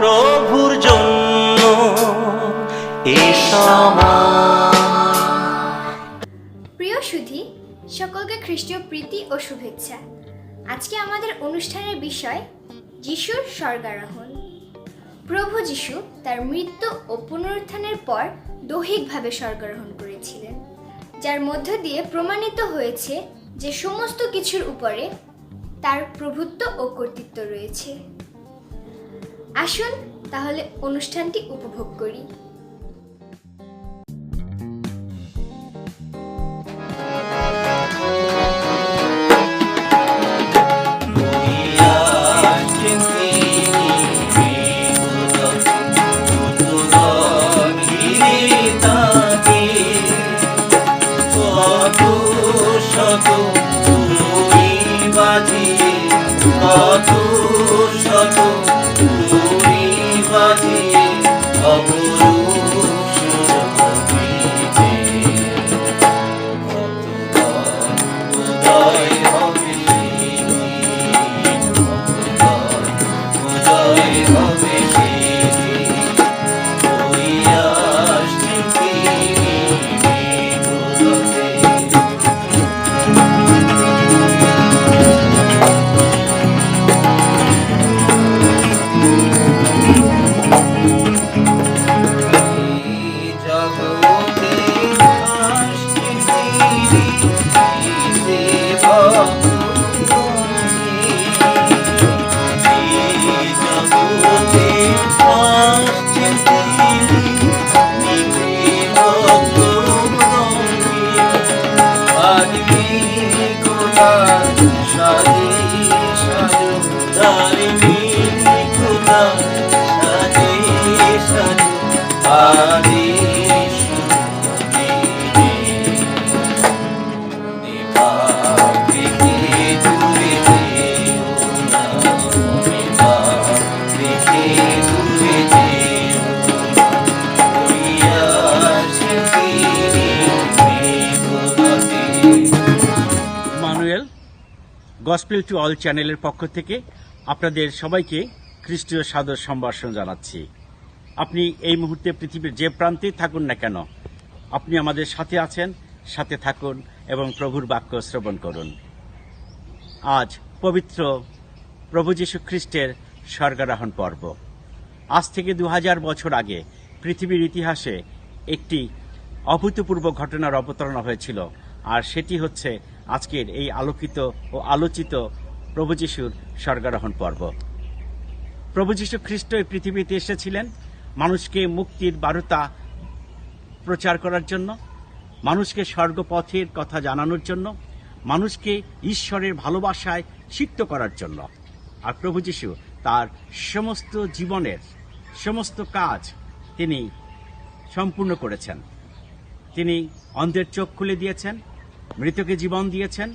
প্রভুর জন্য প্রিয় সুধী, সকলকে খ্রিস্টীয় প্রীতি ও শুভেচ্ছা। আজকে আমাদের অনুষ্ঠানের বিষয় যিশুর স্বর্গারোহণ। প্রভু যিশু তার মৃত্যু ও পুনরুত্থানের পর দৈহিকভাবে স্বর্গারোহণ করেছিলেন, যার মধ্য দিয়ে প্রমাণিত হয়েছে যে সমস্ত কিছুর উপরে তার প্রভুত্ব ও কর্তৃত্ব রয়েছে। আসুন তাহলে অনুষ্ঠানটি উপভোগ করি। সাজো ধার্মিকতা সাজে সাজো আরে গসপেল টু অল চ্যানেলের পক্ষ থেকে আপনাদের সবাইকে খ্রিস্টীয় সাদর সম্ভাষণ জানাচ্ছি। আপনি এই মুহূর্তে পৃথিবীর যে প্রান্তেই থাকুন না কেন, আপনি আমাদের সাথে আছেন, সাথে থাকুন এবং প্রভুর বাক্য শ্রবণ করুন। আজ পবিত্র প্রভু যীশু খ্রিস্টের স্বর্গারোহণ পর্ব। আজ থেকে দু হাজার বছর আগে পৃথিবীর ইতিহাসে একটি অভূতপূর্ব ঘটনার অবতারণা হয়েছিল। আর সেটি হচ্ছে আজকের এই আলোকিত ও আলোচিত প্রভু যিশুর স্বর্গারোহণ পর্ব। প্রভু যীশু খ্রিস্ট এই পৃথিবীতে এসেছিলেন মানুষকে মুক্তির বার্তা প্রচার করার জন্য, মানুষকে স্বর্গপথের কথা জানানোর জন্য, মানুষকে ঈশ্বরের ভালোবাসায় সিক্ত করার জন্য। আর প্রভু যিশু তার সমস্ত জীবনের সমস্ত কাজ তিনি সম্পূর্ণ করেছেন। তিনি অন্ধের চোখ খুলে দিয়েছেন মৃতকে জীবন দিয়েছেন,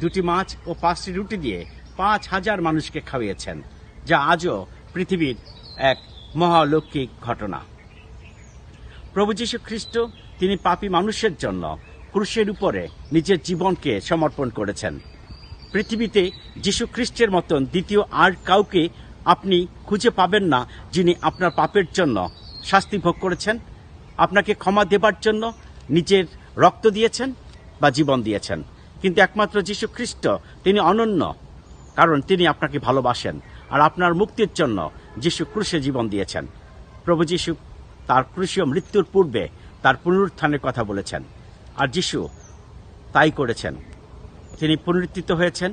দুটি মাছ ও পাঁচটি রুটি দিয়ে পাঁচ হাজার মানুষকে খাওয়িয়েছেন, যা আজও পৃথিবীর এক মহালৌকিক ঘটনা। প্রভু যীশু খ্রিস্ট তিনি পাপী মানুষের জন্য ক্রুশের উপরে নিজের জীবনকে সমর্পণ করেছেন। পৃথিবীতে যীশু খ্রিস্টের মতন দ্বিতীয় আর কাউকে আপনি খুঁজে পাবেন না যিনি আপনার পাপের জন্য শাস্তি ভোগ করেছেন, আপনাকে ক্ষমা দেবার জন্য নিজের রক্ত দিয়েছেন বা জীবন দিয়েছেন। কিন্তু একমাত্র যীশু খ্রিস্ট তিনি অনন্য, কারণ তিনি আপনাকে ভালোবাসেন আর আপনার মুক্তির জন্য যিশু ক্রুশে জীবন দিয়েছেন। প্রভু যিশু তার ক্রুশীয় মৃত্যুর পূর্বে তার পুনরুত্থানের কথা বলেছেন আর যিশু তাই করেছেন। তিনি পুনরুত্থিত হয়েছেন।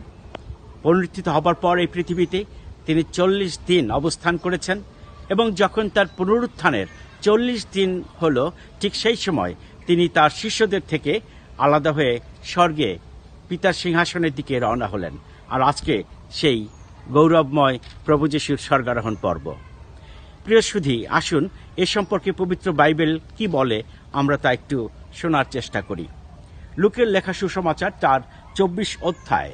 পুনরুত্থিত হবার পর এই পৃথিবীতে তিনি চল্লিশ দিন অবস্থান করেছেন এবং যখন তার পুনরুত্থানের চল্লিশ দিন হল, ঠিক সেই সময় তিনি তার শিষ্যদের থেকে আলাদা হয়ে স্বর্গে পিতার সিংহাসনের দিকে রওনা হলেন। আর আজকে সেই গৌরবময় প্রভু যিশুর স্বর্গারোহণ পর্ব। প্রিয় সুধী, আসুন এ সম্পর্কে পবিত্র বাইবেল কি বলে আমরা তা একটু শোনার চেষ্টা করি। লুকের লেখা সুসমাচার তার চব্বিশ অধ্যায়।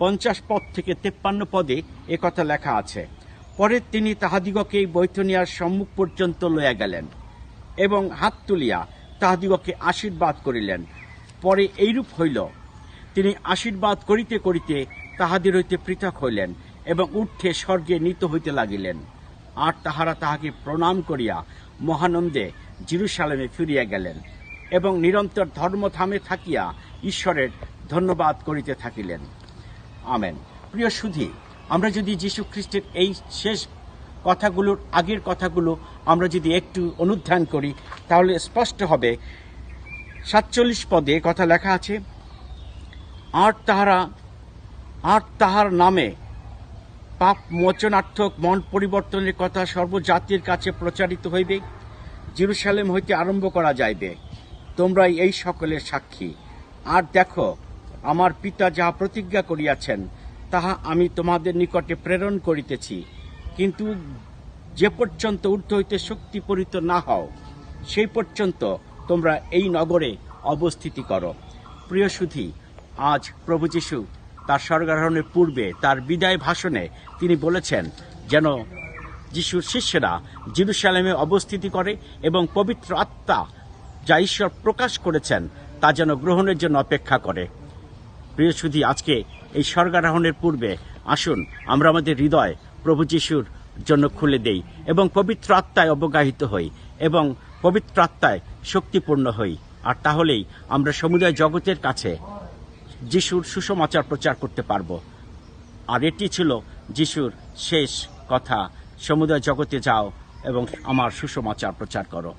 পঞ্চাশ পদ থেকে তেপ্পান্ন পদে একথা লেখা আছে, পরে তিনি তাহাদিগকে বৈতনিয়ার সম্মুখ পর্যন্ত লইয়া গেলেন এবং হাত তুলিয়া তাহাদিগকে আশীর্বাদ করিলেন। পরে এইরূপ হইল। তিনি আশীর্বাদ করিতে করিতে তাহাদের হইতে পৃথক হইলেন এবং উঠে স্বর্গে নীত হইতে লাগিলেন। আর তাহারা তাহাকে প্রণাম করিয়া মহানন্দে জিরুসালেমে ফিরিয়া গেলেন এবং নিরন্তর ধর্মধামে থাকিয়া ঈশ্বরের ধন্যবাদ করিতে থাকিলেন। আমেন। প্রিয় সুধী, আমরা যদি যীশু খ্রিস্টের এই শেষ কথাগুলোর আগের কথাগুলো আমরা যদি একটু অনুধ্যান করি, তাহলে স্পষ্ট হবে সাতচল্লিশ পদে কথা লেখা আছে আর তাহারা আর তাহার নামে পাপ মোচনার্থক মন পরিবর্তনের কথা সর্বজাতির কাছে প্রচারিত হইবে, জেরুসালেম হইতে আরম্ভ করা যাইবে। তোমরাই এই সকলের সাক্ষী। আর দেখো, আমার পিতা যাহা প্রতিজ্ঞা করিয়াছেন, তাহা আমি তোমাদের নিকটে প্রেরণ করিতেছি। কিন্তু যে পর্যন্ত ঊর্ধ্ব হইতে শক্তি পরিত না হও, সেই পর্যন্ত তোমরা এই নগরে অবস্থিতি করো। প্রিয় সুধী, আজ প্রভু যিশু তার স্বর্গারোহণের পূর্বে তার বিদায় ভাষণে তিনি বলেছেন যেন যিশুর শিষ্যরা জিরুসালেমে অবস্থিতি করে এবং পবিত্র আত্মা যা ঈশ্বর প্রকাশ করেছেন তা যেন গ্রহণের জন্য অপেক্ষা করে। প্রিয় সুধী, আজকে এই স্বর্গারোহণের পূর্বে আসুন, আমরা আমাদের হৃদয় প্রভু যিশুর জন্য খুলে দেই এবং পবিত্র আত্মায় অবগাহিত হই এবং পবিত্র আত্মায় শক্তিপূর্ণ হই। আর তাহলেই আমরা সমুদায় জগতের কাছে যিশুর সুসমাচার প্রচার করতে পারব। আর এটি ছিল যিশুর শেষ কথা, সমুদায় জগতে যাও এবং আমার সুসমাচার প্রচার করো।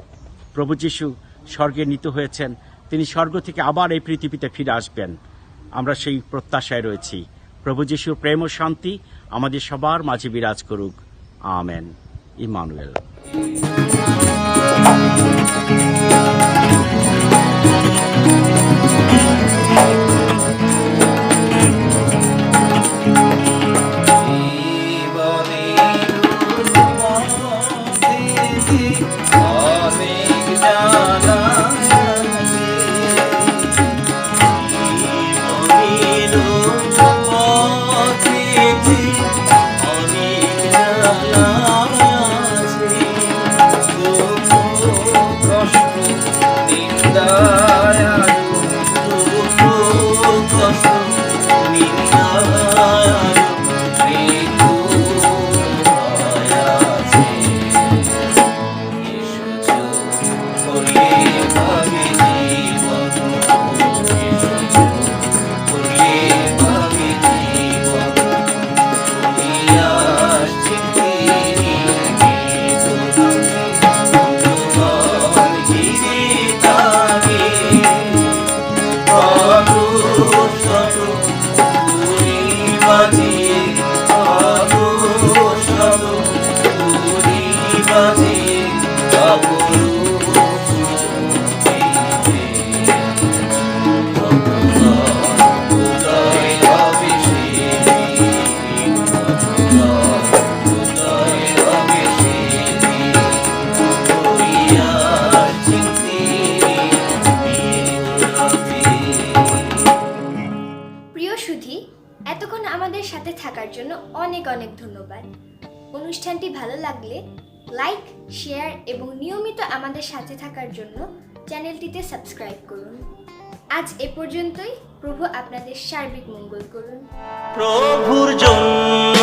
প্রভু যিশু স্বর্গে নিত হয়েছেন, তিনি স্বর্গ থেকে আবার এই পৃথিবীতে ফিরে আসবেন। আমরা সেই প্রত্যাশায় রয়েছি। প্রভু যিশুর প্রেম ও শান্তি আমাদের সবার মাঝে বিরাজ করুক। আমেন। ইমানুয়েল। থাকার জন্য অনেক অনেক ধন্যবাদ। অনুষ্ঠানটি ভালো লাগলে লাইক, শেয়ার এবং নিয়মিত আমাদের সাথে থাকার জন্য চ্যানেলটিতে সাবস্ক্রাইব করুন। আজ এ পর্যন্তই। প্রভু আপনাদের সার্বিক মঙ্গল করুন। প্রভুর জন্য